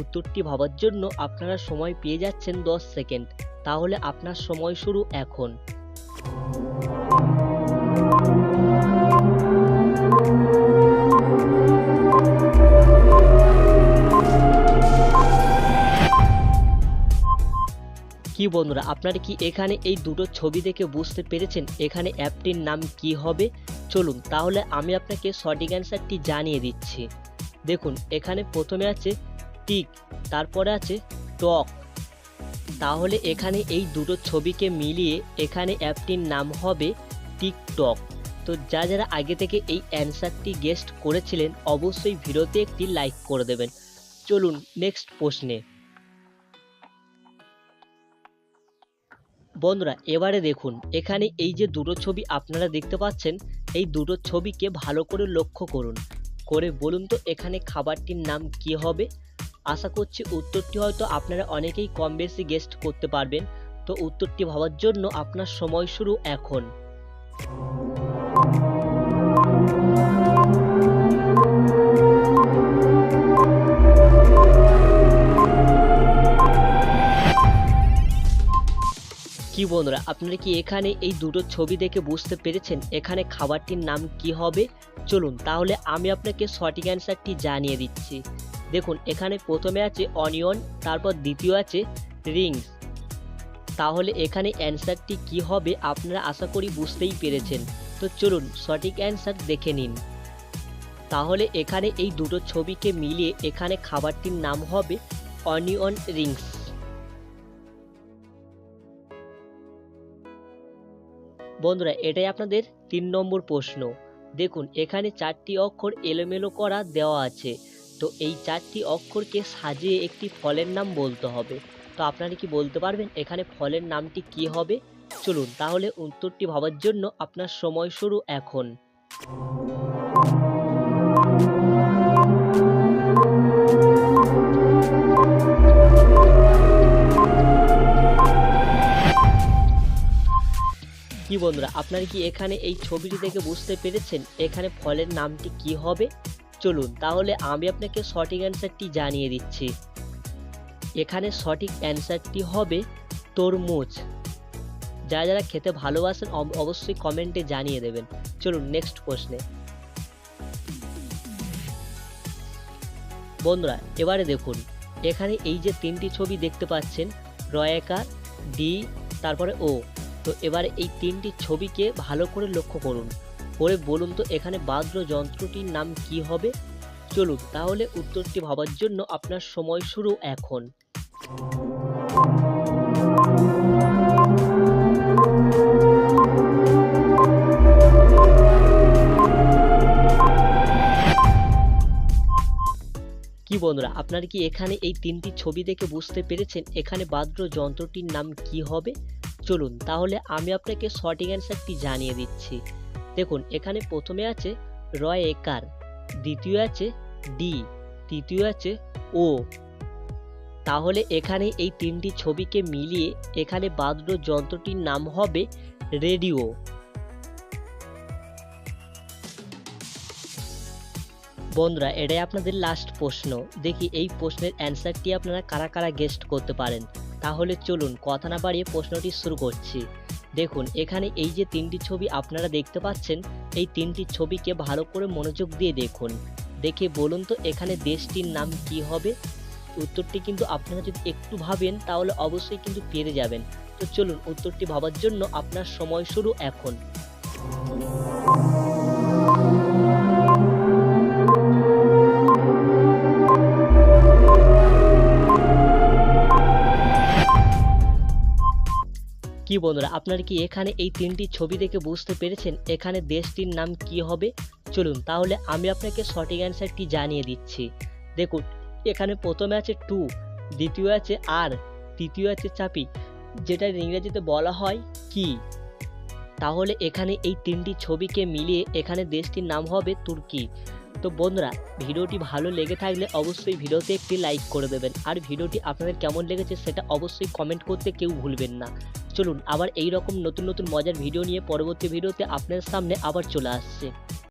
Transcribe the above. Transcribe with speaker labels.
Speaker 1: উত্তরটি ভাবার জন্য আপনারা সময় পেয়ে যাচ্ছেন দশ সেকেন্ড। তাহলে আপনার সময় শুরু এখন। কি বন্ধুরা, আপনারা কি এখানে এই দুটো ছবি দেখে বুঝতে পেরেছেন এখানে অ্যাপটির নাম কি হবে? চলুন, তাহলে আমি আপনাকে সঠিক অ্যান্সারটি জানিয়ে দিচ্ছি। দেখুন, এখানে প্রথমে আছে টিক, তারপরে আছে টক। তাহলে এখানে এই দুটো ছবিকে মিলিয়ে এখানে অ্যাপটির নাম হবে টিকটক তো যা যারা আগে থেকে এই অ্যান্সারটি গেস্ট করেছিলেন, অবশ্যই ভিডিওতে একটি লাইক করে দেবেন। চলুন নেক্সট প্রশ্নে। বন্ধুরা, এবারে দেখুন, এখানে এই যে দুটো ছবি আপনারা দেখতে পাচ্ছেন, এই দুটো ছবিকে ভালো করে লক্ষ্য করুন। করে বলুন তো এখানে খাবারটির নাম কি হবে? আশা করছি উত্তরটি হয়তো আপনারা অনেকেই কম বেশি গেস্ট করতে পারবেন। তো উত্তরটি ভাবার জন্য আপনার সময় শুরু এখন। কি বন্ধুরা, আপনারা কি এখানে এই দুটো ছবি দেখে বুঝতে পেরেছেন এখানে খাবারটির নাম কি হবে? চলুন, তাহলে আমি আপনাকে সঠিক অ্যান্সারটি জানিয়ে দিচ্ছি। দেখুন, এখানে প্রথমে আছে অনিয়ন তারপর দ্বিতীয় আছে রিংস তাহলে এখানে অ্যান্সারটি কি হবে আপনারা আশা করি বুঝতেই পেরেছেন। তো চলুন, সঠিক অ্যান্সার দেখে নিন। তাহলে এখানে এই দুটো ছবিকে মিলিয়ে এখানে খাবারটির নাম হবে অনিয়ন রিংস বন্ধুরা, এটাই আপনাদের তিন নম্বর প্রশ্ন। দেখুন, এখানে চারটি অক্ষর এলোমেলো করা দেওয়া আছে। তো এই চারটি অক্ষরকে সাজিয়ে একটি ফলের নাম বলতে হবে। তো আপনারা কি বলতে পারবেন এখানে ফলের নামটি কি হবে? চলুন তাহলে উত্তরটি ভাবার জন্য আপনার সময় শুরু এখন। কি বন্ধুরা, আপনারা কি এখানে এই ছবিটি দেখে বুঝতে পেরেছেন এখানে ফলের নামটি কি হবে? চলুন, তাহলে আমি আপনাকে সঠিক অ্যান্সারটি জানিয়ে দিচ্ছি। এখানে সঠিক অ্যান্সারটি হবে তরমুজ। যারা যারা খেতে ভালোবাসেন অবশ্যই কমেন্টে জানিয়ে দেবেন। চলুন নেক্সট প্রশ্নে। বন্ধুরা, এবারে দেখুন, এখানে এই যে তিনটি ছবি দেখতে পাচ্ছেন রয়েকার ডি, তারপরে ও। তো এবারে এই তিনটি ছবিকে ভালো করে লক্ষ্য করুন। করে বলুন তো এখানে বাদ্র যন্ত্রটির নাম কি হবে? চলুন, তাহলে উত্তরটি ভাবার জন্য আপনার সময় শুরু এখন। কি বন্ধুরা, আপনারা কি এখানে এই তিনটি ছবি দেখে বুঝতে পেরেছেন এখানে বাদ্র যন্ত্রটির নাম কি হবে? চলুন, তাহলে আমি আপনাকে সঠিক অ্যান্সারটি জানিয়ে দিচ্ছি। দেখুন, এখানে প্রথমে আছে রয় একার, দ্বিতীয় আছে ডি, তৃতীয় আছে ও। তাহলে এখানে এই তিনটি ছবিকে মিলিয়ে এখানে বাদ্র যন্ত্রটির নাম হবে রেডিও। বন্ধুরা, এটাই আপনাদের লাস্ট প্রশ্ন। দেখি এই প্রশ্নের অ্যান্সারটি আপনারা কারা কারা গেস্ট করতে পারেন। তাহলে চলুন, কথা না বাড়িয়ে প্রশ্নটি শুরু করছি। দেখুন, এখানে এই যে তিনটি ছবি আপনারা দেখতে পাচ্ছেন, এই তিনটি ছবিকে ভালো করে মনোযোগ দিয়ে দেখুন। দেখে বলুন তো, এখানে দেশটির নাম কি হবে? উত্তরটি কিন্তু আপনারা যদি একটু ভাবেন, তাহলে অবশ্যই কিন্তু পেরে যাবেন। তো চলুন, উত্তরটি ভাবার জন্য আপনার সময় শুরু এখন। কি বন্ধুরা, আপনারা কি এখানে এই তিনটি ছবি দেখে বুঝতে পেরেছেন এখানে দেশটির নাম কি হবে? চলুন, তাহলে আমি আপনাকে সঠিক অ্যান্সারটি জানিয়ে দিচ্ছি। দেখুন, এখানে প্রথমে আছে টু, দ্বিতীয় আছে আর, তৃতীয় আছে চাপি। যেটা ইংরেজিতে বলা হয় কি? তাহলে এখানে এই তিনটি ছবিকে মিলিয়ে এখানে দেশটির নাম হবে তুর্কি। তো বন্ধুরা, ভিডিওটি ভালো লেগে থাকলে অবশ্যই ভিডিওতে একটি লাইক করে দেবেন। আর ভিডিওটি আপনাদের কেমন লেগেছে সেটা অবশ্যই কমেন্ট করতে কেউ ভুলবেন না। চলুন, আবার এই রকম নতুন নতুন মজার ভিডিও নিয়ে পরবর্তী ভিডিওতে আপনার সামনে আবার চলে আসছে।